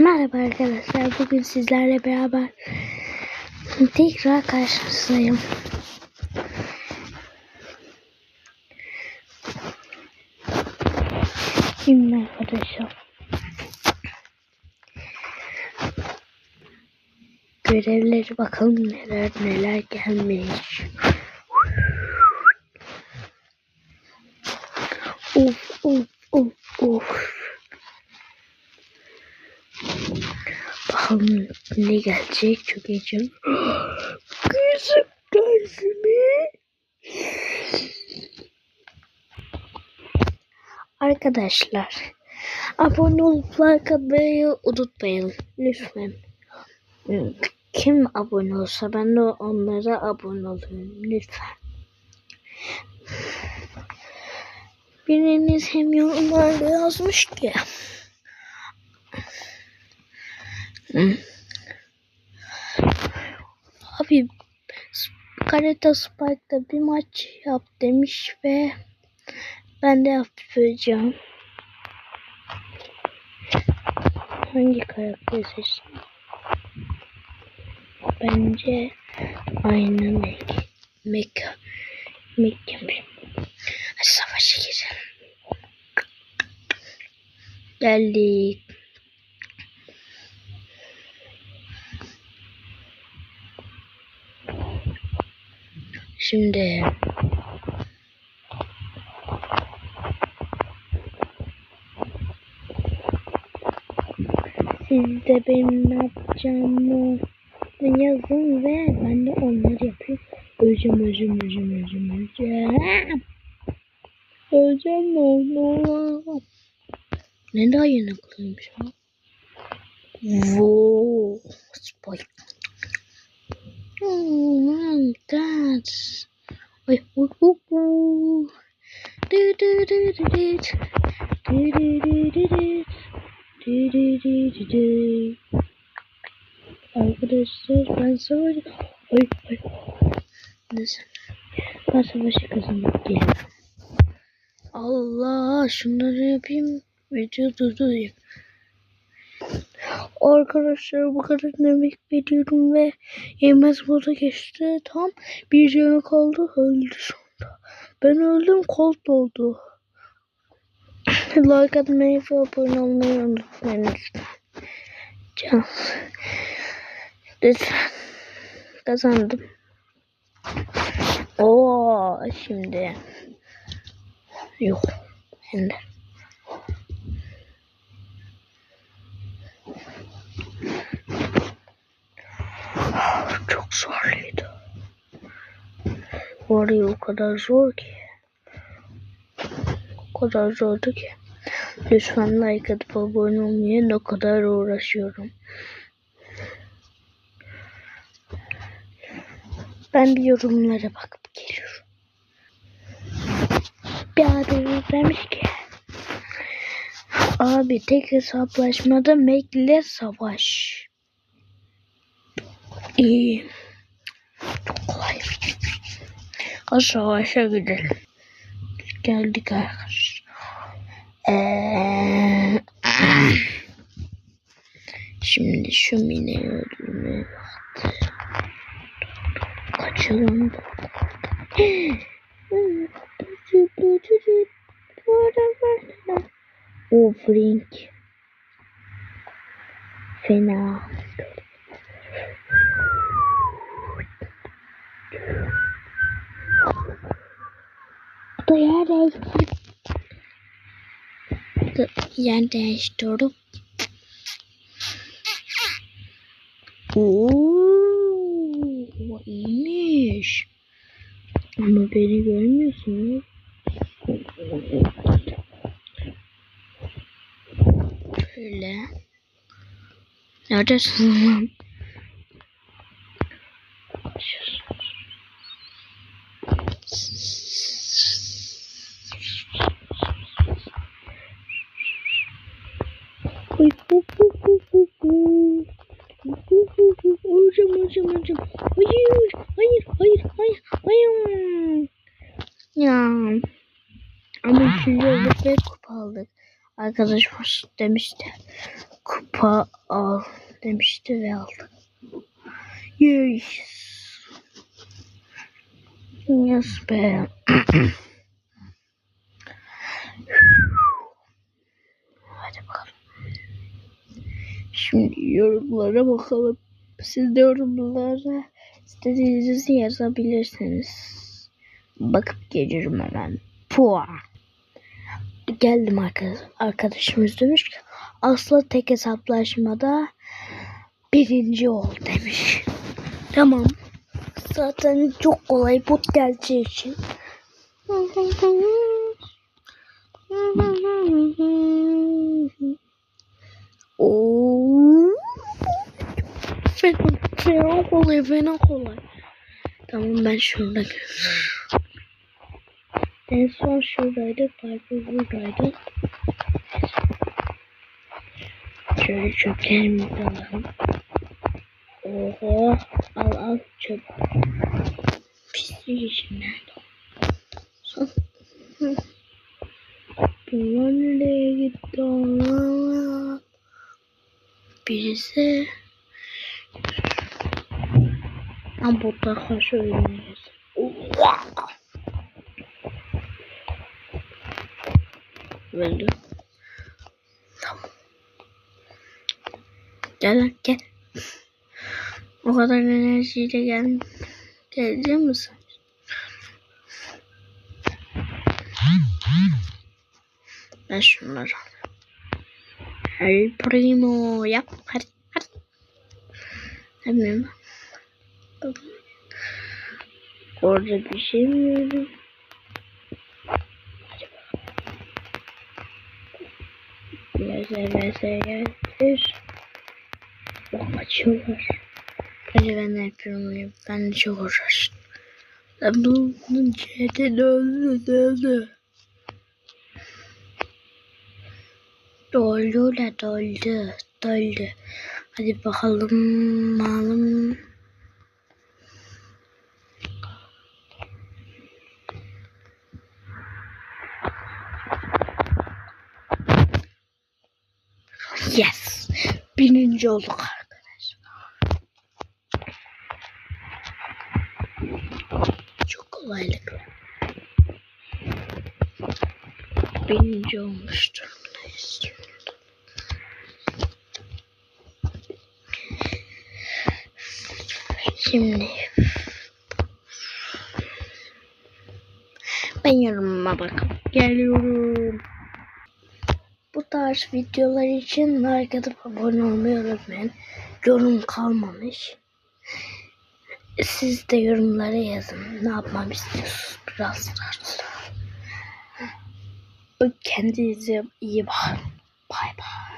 Merhaba arkadaşlar. Bugün sizlerle beraber tekrar karşınızdayım. Şimdi arkadaşlar. Görevleri bakalım neler neler gelmiş. Of of of of. Bakalım ne gelecek çok heyecan. Gözüm geldi? Arkadaşlar abone olup like atmayı unutmayın lütfen. Kim abone olsa ben de onlara abone olurum lütfen. Biriniz hem yorumlarda yazmış ki. Abi Karate Spike'da bir maç yap demiş ve ben de yapacağım. Hangi karakteri seçtim? Bence aynı Mac. Mac. Mac yapayım. Hadi savaşa girelim. Geldik. Şimdi siz de benim ne yapacağımı yazın ve ben de onları yapayım. Öleceğim, öleceğim, öleceğim, öleceğim, öleceğim. Öleceğim ne olur. Ne daha yeni kılıymış ha? Wow, spike. Oh my god. Ay. Du du du du du. Arkadaşlar ben savaşı... Ay ay. Neyse. Ben savaşı kazanmak geliyorum. Allah şunları yapayım. Video durdurayım. Arkadaşlar bu kadar emek veriyorum ve yemez moda geçti. Tam bir canı kaldı öldü sonra. Ben öldüm kolt oldu. like atmayı ve abone olmayı unutmayın lütfen. Can. Lütfen. Kazandım. Oo şimdi. Yok. Hem de. Çok zorluydu. Var ya o kadar zor ki. O kadar zordu ki. Lütfen like atıp abone olmaya ne kadar uğraşıyorum. Ben bir yorumlara bakıp geliyorum. Bir abi demiş ki Abi tek hesaplaşmada Mac'le savaş. İyi. Çok kolay. Hadi savaşa gidelim. Geldik arkadaşlar. Ee, şimdi şu mini öldürme. Kaçalım. O Frink. Fena. da yer değiştirip yer değiştirip Oo, iyiymiş. Ama beni görmüyorsunuz. Şöyle. Neredesin lan? Ya. Ama üçüncü olduk ve kupa aldık. Arkadaşımız demişti. kupa al demişti ve aldı. Yes. Yes be. Hadi bakalım. Şimdi yorumlara bakalım. Siz de yorumlara istediğinizi yazabilirsiniz. Bakıp gelirim hemen. Pua. Geldim arkadaş, arkadaşımız demiş ki Aslı tek hesaplaşmada birinci ol demiş. Tamam. Zaten çok kolay bot geleceği için. Oo. Fena, kolay, fena kolay. Tamam ben şurada En son şuradaydı, Piper buradaydı. Şöyle de alalım. Oho, al al çöp. Pislik içinden. Bunlar nereye gitti Allah? Birisi Ama botlar karşı oynayacağız. Öldü. Tamam. Gel lan gel. O kadar enerjiyle gel. Gelecek misin? Ben şunları. El primo yap. Hadi hadi. Hemen. Orada bir şey mi gördüm? Vese getir. Bak açıyorlar. Hadi ben de yapıyorum. Ben de çok uğraştım. Ben bunun çete döndü döndü. Doldu da doldu. Doldu. Hadi bakalım. Malum. Yes. Bininci olduk arkadaşlar. Çok kolaylıkla. Bininci olmuş durumdayız. Şimdi ben yorumuma bakıp geliyorum. Tarz videolar için like abone olmayı unutmayın. Yorum kalmamış. Siz de yorumlara yazın. Ne yapmam istiyorsunuz biraz sonra. Kendinize iyi bakın. Bay bay.